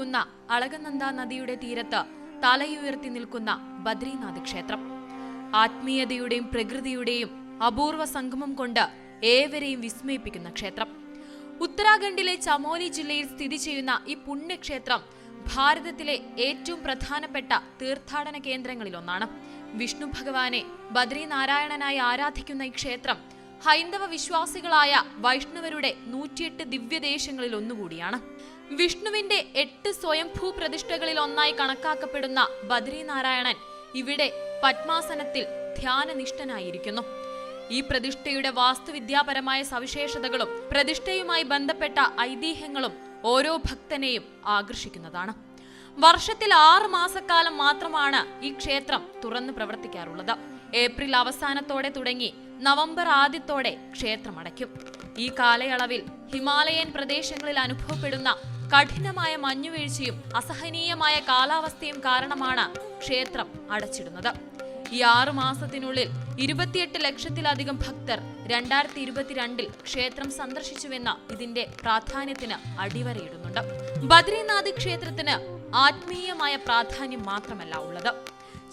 ഒഴുകുന്ന അളകനന്ദ നദിയുടെ തീരത്ത് തലയുയർത്തി നിൽക്കുന്ന ബദ്രീനാഥ് ക്ഷേത്രം. ആത്മീയതയുടെയും പ്രകൃതിയുടെയും അപൂർവ സംഗമം കൊണ്ട് ഏവരെയും വിസ്മയിപ്പിക്കുന്ന ക്ഷേത്രം. ഉത്തരാഖണ്ഡിലെ ചമോലി ജില്ലയിൽ സ്ഥിതി ചെയ്യുന്ന ഈ പുണ്യക്ഷേത്രം ഭാരതത്തിലെ ഏറ്റവും പ്രധാനപ്പെട്ട തീർത്ഥാടന കേന്ദ്രങ്ങളിലൊന്നാണ്. വിഷ്ണു ഭഗവാനെ ബദ്രീനാരായണനായി ആരാധിക്കുന്ന ഈ ക്ഷേത്രം ഹൈന്ദവ വിശ്വാസികളായ വൈഷ്ണവരുടെ നൂറ്റിയെട്ട് ദിവ്യദേശങ്ങളിൽ ഒന്നുകൂടിയാണ്. വിഷ്ണുവിന്റെ എട്ട് സ്വയംഭൂ പ്രതിഷ്ഠകളിൽ ഒന്നായി കണക്കാക്കപ്പെടുന്ന ബദ്രീനാരായണൻ ഇവിടെ പത്മാസനത്തിൽ ധ്യാനനിഷ്ഠനായിരിക്കുന്നു. ഈ പ്രതിഷ്ഠയുടെ വാസ്തുവിദ്യാപരമായ സവിശേഷതകളും പ്രതിഷ്ഠയുമായി ബന്ധപ്പെട്ട ഐതിഹ്യങ്ങളും ഓരോ ഭക്തനെയും ആകർഷിക്കുന്നതാണ്. വർഷത്തിൽ ആറ് മാസക്കാലം മാത്രമാണ് ഈ ക്ഷേത്രം തുറന്നു പ്രവർത്തിക്കാറുള്ളത്. ഏപ്രിൽ അവസാനത്തോടെ തുടങ്ങി നവംബർ ആദ്യത്തോടെ ക്ഷേത്രം അടയ്ക്കും. ഈ കാലയളവിൽ ഹിമാലയൻ പ്രദേശങ്ങളിൽ അനുഭവപ്പെടുന്ന കഠിനമായ മഞ്ഞുവീഴ്ചയും അസഹനീയമായ കാലാവസ്ഥയും കാരണമാണ് ക്ഷേത്രം അടച്ചിടുന്നത്. ഈ ആറു മാസത്തിനുള്ളിൽ ഇരുപത്തിയെട്ട് ലക്ഷത്തിലധികം ഭക്തർ രണ്ടായിരത്തി ഇരുപത്തിരണ്ടിൽ ക്ഷേത്രം സന്ദർശിച്ചുവെന്ന ഇതിന്റെ പ്രാധാന്യത്തിന് അടിവരയിടുന്നുണ്ട്. ബദ്രീനാഥ് ക്ഷേത്രത്തിന് ആത്മീയമായ പ്രാധാന്യം മാത്രമല്ല ഉള്ളത്.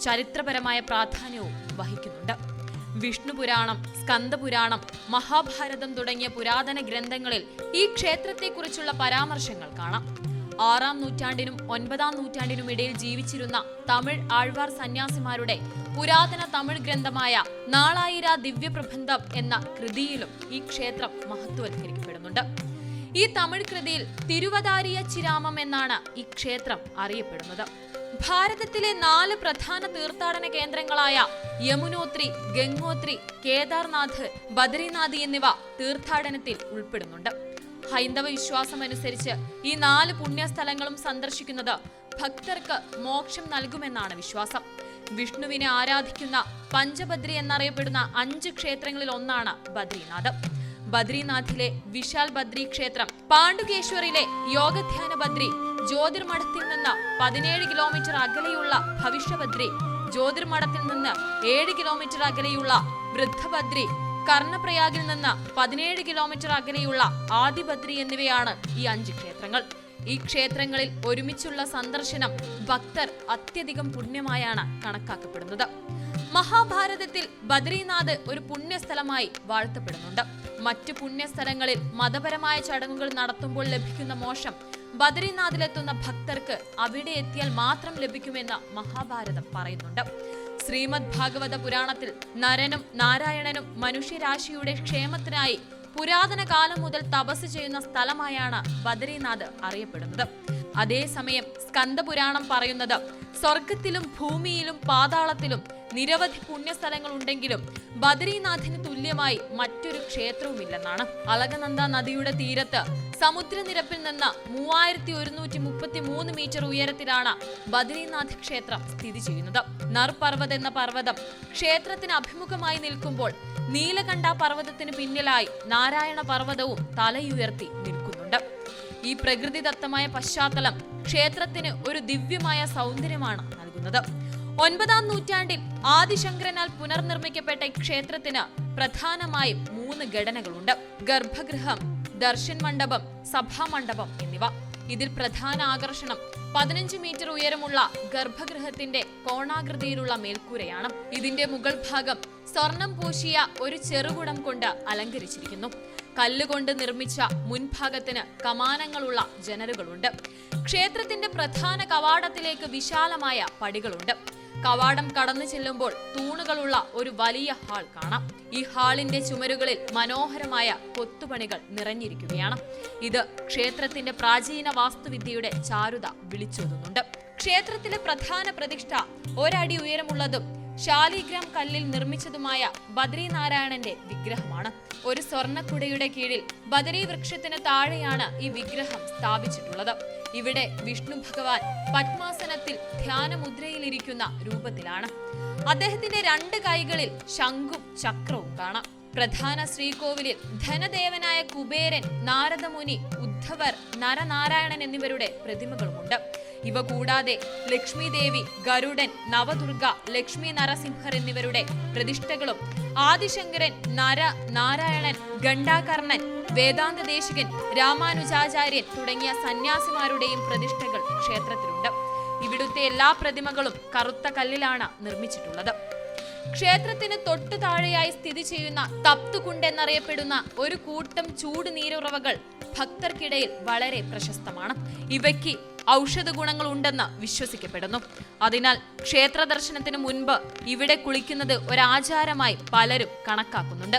ചരിത്രപരമായ പ്രാധാന്യവും വഹിക്കുന്നുണ്ട്. വിഷ്ണു പുരാണം സ്കന്ദപുരാണം മഹാഭാരതം തുടങ്ങിയ പുരാതന ഗ്രന്ഥങ്ങളിൽ ഈ ക്ഷേത്രത്തെക്കുറിച്ചുള്ള പരാമർശങ്ങൾ കാണാം. ആറാം നൂറ്റാണ്ടിനും ഒൻപതാം നൂറ്റാണ്ടിനും ഇടയിൽ ജീവിച്ചിരുന്ന തമിഴ് ആഴ്വാർ സന്യാസിമാരുടെ പുരാതന തമിഴ് ഗ്രന്ഥമായ നാളായിര ദിവ്യപ്രബന്ധം എന്ന കൃതിയിലും ഈ ക്ഷേത്രം മഹത്വവൽക്കരിക്കപ്പെടുന്നുണ്ട് ഈ തമിഴ് കൃതിയിൽ തിരുവതാരിയ ചിരാമം എന്നാണ് ഈ ക്ഷേത്രം അറിയപ്പെടുന്നത്. ഭാരതത്തിലെ നാല് പ്രധാന തീർത്ഥാടന കേന്ദ്രങ്ങളായ യമുനോത്രി ഗംഗോത്രി കേദാർനാഥ് ബദ്രിനാഥ് എന്നിവ തീർത്ഥാടനത്തിൽ ഉൾപ്പെടുന്നുണ്ട്. ഹൈന്ദവ വിശ്വാസം അനുസരിച്ച് ഈ നാല് പുണ്യസ്ഥലങ്ങളും സന്ദർശിക്കുന്നത് ഭക്തർക്ക് മോക്ഷം നൽകുമെന്നാണ് വിശ്വാസം. വിഷ്ണുവിനെ ആരാധിക്കുന്ന പഞ്ചബദ്രി എന്നറിയപ്പെടുന്ന അഞ്ച് ക്ഷേത്രങ്ങളിൽ ഒന്നാണ് ബദ്രീനാഥ്. ബദ്രീനാഥിലെ വിശാൽ ബദ്രി ക്ഷേത്രം പാണ്ഡുകേശ്വറിലെ യോഗധ്യാന ബദ്രി ജ്യോതിർമഠത്തിൽ നിന്ന് പതിനേഴ് കിലോമീറ്റർ അകലെയുള്ള ഭവിഷ്യഭദ്രി ജ്യോതിർമഠത്തിൽ നിന്ന് ഏഴ് കിലോമീറ്റർ അകലെയുള്ള വൃദ്ധഭദ്രി കർണപ്രയാഗിൽ നിന്ന് പതിനേഴ് കിലോമീറ്റർ അകലെയുള്ള ആദിഭദ്രി എന്നിവയാണ് ഈ അഞ്ച് ക്ഷേത്രങ്ങൾ. ഈ ക്ഷേത്രങ്ങളിൽ ഒരുമിച്ചുള്ള സന്ദർശനം ഭക്തർ അത്യധികം പുണ്യമായാണ് കണക്കാക്കപ്പെടുന്നത്. മഹാഭാരതത്തിൽ ബദ്രീനാഥ് ഒരു പുണ്യസ്ഥലമായി വാഴ്ത്തപ്പെടുന്നുണ്ട്. മറ്റു പുണ്യസ്ഥലങ്ങളിൽ മതപരമായ ചടങ്ങുകൾ നടത്തുമ്പോൾ ലഭിക്കുന്ന മോശം ബദ്രീനാഥിലെത്തുന്ന ഭക്തർക്ക് അവിടെ എത്തിയാൽ മാത്രം ലഭിക്കുമെന്ന് മഹാഭാരതം പറയുന്നുണ്ട്. ശ്രീമദ് ഭാഗവത പുരാണത്തിൽ നരനും നാരായണനും മനുഷ്യരാശിയുടെ ക്ഷേമത്തിനായി പുരാതന കാലം മുതൽ തപസ് ചെയ്യുന്ന സ്ഥലമായാണ് ബദരീനാഥ് അറിയപ്പെടുന്നത്. അതേസമയം സ്കന്ദപുരാണം പറയുന്നത് സ്വർഗത്തിലും ഭൂമിയിലും പാതാളത്തിലും നിരവധി പുണ്യസ്ഥലങ്ങൾ ഉണ്ടെങ്കിലും ബദരീനാഥിന് തുല്യമായി മറ്റൊരു ക്ഷേത്രവുമില്ലെന്നാണ്. അളകനന്ദ നദിയുടെ തീരത്ത് സമുദ്രനിരപ്പിൽ നിന്ന് മൂവായിരത്തി ഒരുന്നൂറ്റി മുപ്പത്തി മൂന്ന് മീറ്റർ ഉയരത്തിലാണ് ബദരീനാഥ് ക്ഷേത്രം സ്ഥിതി ചെയ്യുന്നത്. നർപർവത് എന്ന പർവതം ക്ഷേത്രത്തിന് അഭിമുഖമായി നിൽക്കുമ്പോൾ നീലകണ്ഠ പർവതത്തിന് പിന്നിലായി നാരായണ പർവതവും തലയുയർത്തി നിൽക്കുന്നുണ്ട്. ഈ പ്രകൃതിദത്തമായ പശ്ചാത്തലം ക്ഷേത്രത്തിന് ഒരു ദിവ്യമായ സൗന്ദര്യമാണ് നൽകുന്നത്. ഒൻപതാം നൂറ്റാണ്ടിൽ ആദിശങ്കരനാൽ പുനർനിർമ്മിക്കപ്പെട്ട ഈ ക്ഷേത്രത്തിന് പ്രധാനമായും മൂന്ന് ഘടനകളുണ്ട്. ഗർഭഗൃഹം ദർശൻ മണ്ഡപം സഭാമണ്ഡപം എന്നിവ. ഇതിൽ പ്രധാന ആകർഷണം. പതിനഞ്ച് മീറ്റർ ഉയരമുള്ള ഗർഭഗൃഹത്തിന്റെ കോണാകൃതിയിലുള്ള മേൽക്കൂരയാണ്. ഇതിന്റെ മുകൾ ഭാഗം സ്വർണം പൂശിയ ഒരു ചെറുകുടം കൊണ്ട് അലങ്കരിച്ചിരിക്കുന്നു. കല്ലുകൊണ്ട് നിർമ്മിച്ച മുൻഭാഗത്തിന് കമാനങ്ങളുള്ള ജനലുകളുണ്ട്. ക്ഷേത്രത്തിന്റെ പ്രധാന കവാടത്തിലേക്ക് വിശാലമായ പടികളുണ്ട്. കവാടം കടന്നു ചെല്ലുമ്പോൾ തൂണുകളുള്ള ഒരു വലിയ ഹാൾ കാണാം. ഈ ഹാളിന്റെ ചുമരുകളിൽ മനോഹരമായ കൊത്തുപണികൾ നിറഞ്ഞിരിക്കുകയാണ്. ഇത് ക്ഷേത്രത്തിന്റെ പ്രാചീന വാസ്തുവിദ്യയുടെ ചാരുത വിളിച്ചോതുന്നുണ്ട്. ക്ഷേത്രത്തിലെ പ്രധാന പ്രതിഷ്ഠ ഒരടി ഉയരമുള്ളതും ശാലിഗ്രാം കല്ലിൽ നിർമ്മിച്ചതുമായ ബദ്രീനാരായണന്റെ വിഗ്രഹമാണ്. ഒരു സ്വർണക്കുടയുടെ കീഴിൽ ബദരി വൃക്ഷത്തിന് താഴെയാണ് ഈ വിഗ്രഹം സ്ഥാപിച്ചിട്ടുള്ളത്. ഇവിടെ വിഷ്ണു ഭഗവാൻ പത്മാസനത്തിൽ ധ്യാനമുദ്രയിലിരിക്കുന്ന രൂപത്തിലാണ്. അദ്ദേഹത്തിന്റെ രണ്ട് കൈകളിൽ ശംഖും ചക്രവും കാണാം. പ്രധാന ശ്രീകോവിലിൽ ധനദേവനായ കുബേരൻ നാരദമുനി ഉദ്ധവർ നരനാരായണൻ എന്നിവരുടെ പ്രതിമകളുമുണ്ട്. ഇവ കൂടാതെ ലക്ഷ്മി ദേവി ഗരുഡൻ നവദുർഗ ലക്ഷ്മി നരസിംഹർ എന്നിവരുടെ പ്രതിഷ്ഠകളും ആദിശങ്കരൻ നര നാരായണൻ ഗണ്ടാകർണൻ വേദാന്ത ദേശികൻ രാമാനുജാചാര്യൻ തുടങ്ങിയ സന്യാസിമാരുടെയും പ്രതിഷ്ഠകൾ ക്ഷേത്രത്തിലുണ്ട്. ഇവിടുത്തെ എല്ലാ പ്രതിമകളും കറുത്ത കല്ലിലാണ് നിർമ്മിച്ചിട്ടുള്ളത്. ക്ഷേത്രത്തിന് തൊട്ടു താഴെയായി സ്ഥിതി ചെയ്യുന്ന തപ്തുകുണ്ട് എന്നറിയപ്പെടുന്ന ഒരു കൂട്ടം ചൂട് നീരുറവകൾ ഭക്തർക്കിടയിൽ വളരെ പ്രശസ്തമാണ്. ഇവയ്ക്ക് ഔഷധ ഗുണങ്ങൾ ഉണ്ടെന്ന് വിശ്വസിക്കപ്പെടുന്നു. അതിനാൽ ക്ഷേത്ര ദർശനത്തിന് മുൻപ് ഇവിടെ കുളിക്കുന്നത് ഒരാചാരമായി പലരും കണക്കാക്കുന്നുണ്ട്.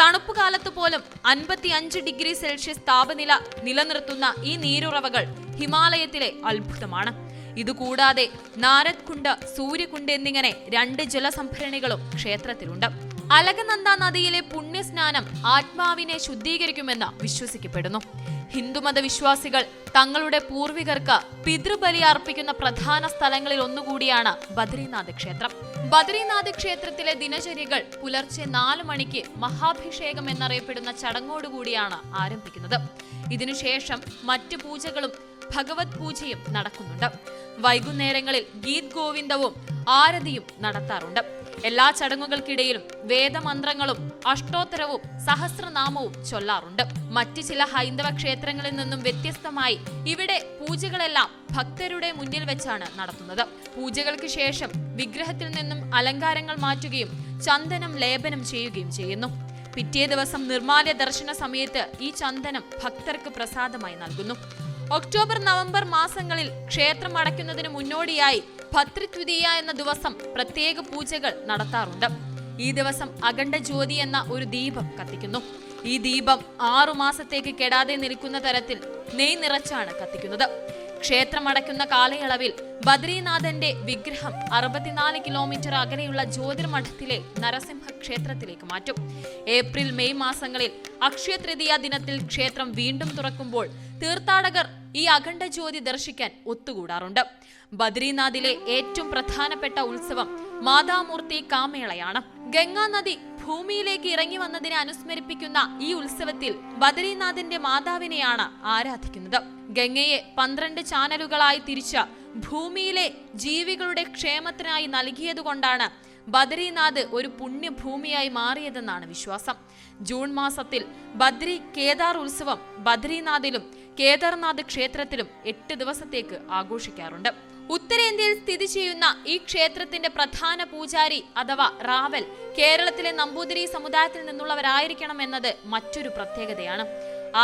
തണുപ്പ് കാലത്ത് പോലും അൻപത്തി അഞ്ച് ഡിഗ്രി സെൽഷ്യസ് താപനില നിലനിർത്തുന്ന ഈ നീരുറവകൾ ഹിമാലയത്തിലെ അത്ഭുതമാണ്. ഇതുകൂടാതെ നാരദ് കുണ്ട് സൂര്യകുണ്ട് എന്നിങ്ങനെ രണ്ട് ജലസംഭരണികളും ക്ഷേത്രത്തിലുണ്ട്. അലകനന്ദ നദിയിലെ പുണ്യസ്നാനം ആത്മാവിനെ ശുദ്ധീകരിക്കുമെന്ന് വിശ്വസിക്കപ്പെടുന്നു. ഹിന്ദുമത വിശ്വാസികൾ തങ്ങളുടെ പൂർവികർക്ക് പിതൃബലി അർപ്പിക്കുന്ന പ്രധാന സ്ഥലങ്ങളിൽ ഒന്നുകൂടിയാണ് ബദ്രീനാഥ് ക്ഷേത്രം. ബദ്രീനാഥ് ക്ഷേത്രത്തിലെ ദിനചര്യകൾ പുലർച്ചെ നാല് മണിക്ക് മഹാഭിഷേകം എന്നറിയപ്പെടുന്ന ചടങ്ങോടുകൂടിയാണ് ആരംഭിക്കുന്നത്. ഇതിനുശേഷം മറ്റു പൂജകളും ഭഗവത് പൂജയും നടക്കുന്നുണ്ട്. വൈകുന്നേരങ്ങളിൽ ഗീത് ഗോവിന്ദവും ആരതിയും നടത്താറുണ്ട്. എല്ലാ ചടങ്ങുകൾക്കിടയിലും വേദമന്ത്രങ്ങളും അഷ്ടോത്തരവും സഹസ്രനാമവും ചൊല്ലാറുണ്ട്. മറ്റു ചില ഹൈന്ദവ ക്ഷേത്രങ്ങളിൽ നിന്നും വ്യത്യസ്തമായി ഇവിടെ പൂജകളെല്ലാം ഭക്തരുടെ മുന്നിൽ വെച്ചാണ് നടത്തുന്നത്. പൂജകൾക്ക് ശേഷം വിഗ്രഹത്തിൽ നിന്നും അലങ്കാരങ്ങൾ മാറ്റുകയും ചന്ദനം ലേപനം ചെയ്യുകയും ചെയ്യുന്നു. പിറ്റേ ദിവസം നിർമാല്യ ദർശന സമയത്ത് ഈ ചന്ദനം ഭക്തർക്ക് പ്രസാദമായി നൽകുന്നു. ഒക്ടോബർ നവംബർ മാസങ്ങളിൽ ക്ഷേത്രം അടയ്ക്കുന്നതിന് മുന്നോടിയായി ഭദ്രദ്വിതീയ എന്ന ദിവസം പ്രത്യേക പൂജകൾ നടത്താറുണ്ട്. ഈ ദിവസം അഖണ്ഡ ജ്യോതി എന്ന ഒരു ദീപം കത്തിക്കുന്നു. ഈ ദീപം ആറു മാസത്തേക്ക് കെടാതെ നിൽക്കുന്ന തരത്തിൽ നെയ് നിറച്ചാണ് കത്തിക്കുന്നത്. ക്ഷേത്രം അടയ്ക്കുന്ന കാലയളവിൽ ബദ്രീനാഥന്റെ വിഗ്രഹം അറുപത്തിനാല് കിലോമീറ്റർ അകലെയുള്ള ജ്യോതിർമഠത്തിലെ നരസിംഹ ക്ഷേത്രത്തിലേക്ക് മാറ്റും. ഏപ്രിൽ മെയ് മാസങ്ങളിൽ അക്ഷയ തൃതീയ ദിനത്തിൽ ക്ഷേത്രം വീണ്ടും തുറക്കുമ്പോൾ തീർത്ഥാടകർ ഈ അഖണ്ഡ ജ്യോതി ദർശിക്കാൻ ഒത്തുകൂടാറുണ്ട്. ബദ്രീനാഥിലെ ഏറ്റവും പ്രധാനപ്പെട്ട ഉത്സവം മാതാമൂർത്തി കാമേളയാണ്. ഗംഗാ നദി ഭൂമിയിലേക്ക് ഇറങ്ങി വന്നതിനെ അനുസ്മരിപ്പിക്കുന്ന ഈ ഉത്സവത്തിൽ ബദരീനാഥിന്റെ മാതാവിനെയാണ് ആരാധിക്കുന്നത്. ഗംഗയെ പന്ത്രണ്ട് ചാനലുകളായി തിരിച്ച ഭൂമിയിലെ ജീവികളുടെ ക്ഷേമത്തിനായി നൽകിയതുകൊണ്ടാണ് ബദരീനാഥ് ഒരു പുണ്യഭൂമിയായി മാറിയതെന്നാണ് വിശ്വാസം. ജൂൺ മാസത്തിൽ ബദ്രി കേദാർ ഉത്സവം ബദ്രീനാഥിലും കേദാർനാഥ് ക്ഷേത്രത്തിലും എട്ട് ദിവസത്തേക്ക് ആഘോഷിക്കാറുണ്ട്. ഉത്തരേന്ത്യയിൽ സ്ഥിതി ചെയ്യുന്ന ഈ ക്ഷേത്രത്തിന്റെ പ്രധാന പൂജാരി അഥവാ റാവൽ കേരളത്തിലെ നമ്പൂതിരി സമുദായത്തിൽ നിന്നുള്ളവരായിരിക്കണം എന്നത് മറ്റൊരു പ്രത്യേകതയാണ്.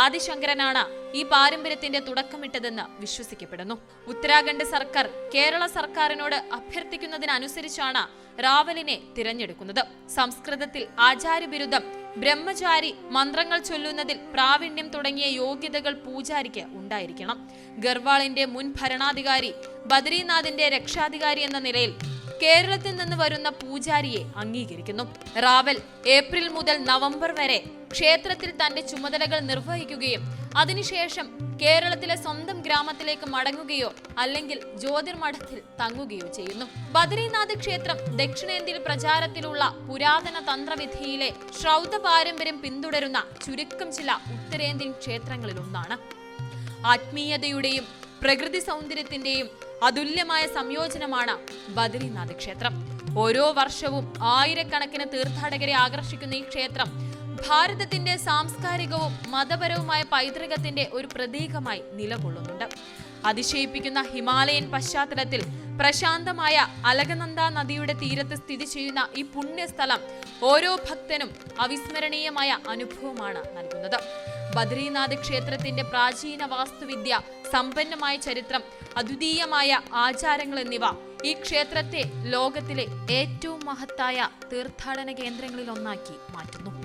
ആദിശങ്കരനാണ് ഈ പാരമ്പര്യത്തിന്റെ തുടക്കമിട്ടതെന്ന് വിശ്വസിക്കപ്പെടുന്നു. ഉത്തരാഖണ്ഡ് സർക്കാർ കേരള സർക്കാരിനോട് അഭ്യർത്ഥിക്കുന്നതിനനുസരിച്ചാണ് റാവലിനെ തിരഞ്ഞെടുക്കുന്നത്. സംസ്കൃതത്തിൽ ആചാര്യ ആചാര്യബിരുദം ബ്രഹ്മചാരി മന്ത്രങ്ങൾ ചൊല്ലുന്നതിൽ പ്രാവീണ്യം തുടങ്ങിയ യോഗ്യതകൾ പൂജാരിക്ക് ഉണ്ടായിരിക്കണം. ഗർവാളിന്റെ മുൻ ഭരണാധികാരി ബദ്രീനാഥിന്റെ രക്ഷാധികാരി എന്ന നിലയിൽ കേരളത്തിൽ നിന്ന് വരുന്ന പൂജാരിയെ അംഗീകരിക്കുന്നു. റാവൽ ഏപ്രിൽ മുതൽ നവംബർ വരെ ക്ഷേത്രത്തിൽ തന്റെ ചുമതലകൾ നിർവഹിക്കുകയും അതിനുശേഷം കേരളത്തിലെ സ്വന്തം ഗ്രാമത്തിലേക്ക് മടങ്ങുകയോ അല്ലെങ്കിൽ ജ്യോതിർമഠത്തിൽ തങ്ങുകയോ ചെയ്യുന്നു. ബദ്രീനാഥ് ക്ഷേത്രം ദക്ഷിണേന്ത്യയിൽ പ്രചാരത്തിലുള്ള പുരാതന തന്ത്രവിധിയിലെ ശ്രൗത പാരമ്പര്യം പിന്തുടരുന്ന ചുരുക്കം ചില ഉത്തരേന്ത്യൻ ക്ഷേത്രങ്ങളിൽ ഒന്നാണ് ആത്മീയതയുടെയും പ്രകൃതി സൗന്ദര്യത്തിന്റെയും അതുല്യമായ സംയോജനമാണ് ബദരീനാഥ് ക്ഷേത്രം. ഓരോ വർഷവും ആയിരക്കണക്കിന് തീർത്ഥാടകരെ ആകർഷിക്കുന്ന ഈ ക്ഷേത്രം ഭാരതത്തിന്റെ സാംസ്കാരികവും മതപരവുമായ പൈതൃകത്തിന്റെ ഒരു പ്രതീകമായി നിലകൊള്ളുന്നുണ്ട്. അതിശയിപ്പിക്കുന്ന ഹിമാലയൻ പശ്ചാത്തലത്തിൽ പ്രശാന്തമായ അലകനന്ദ നദിയുടെ തീരത്ത് സ്ഥിതി ചെയ്യുന്ന ഈ പുണ്യസ്ഥലം ഓരോ ഭക്തനും അവിസ്മരണീയമായ അനുഭവമാണ് നൽകുന്നത്. ബദ്രീനാഥ് ക്ഷേത്രത്തിന്റെ പ്രാചീന വാസ്തുവിദ്യ സമ്പന്നമായ ചരിത്രം അദ്വിതീയമായ ആചാരങ്ങൾ എന്നിവ ഈ ക്ഷേത്രത്തെ ലോകത്തിലെ ഏറ്റവും മഹത്തായ തീർത്ഥാടന കേന്ദ്രങ്ങളിൽ ഒന്നാക്കി മാറ്റുന്നു.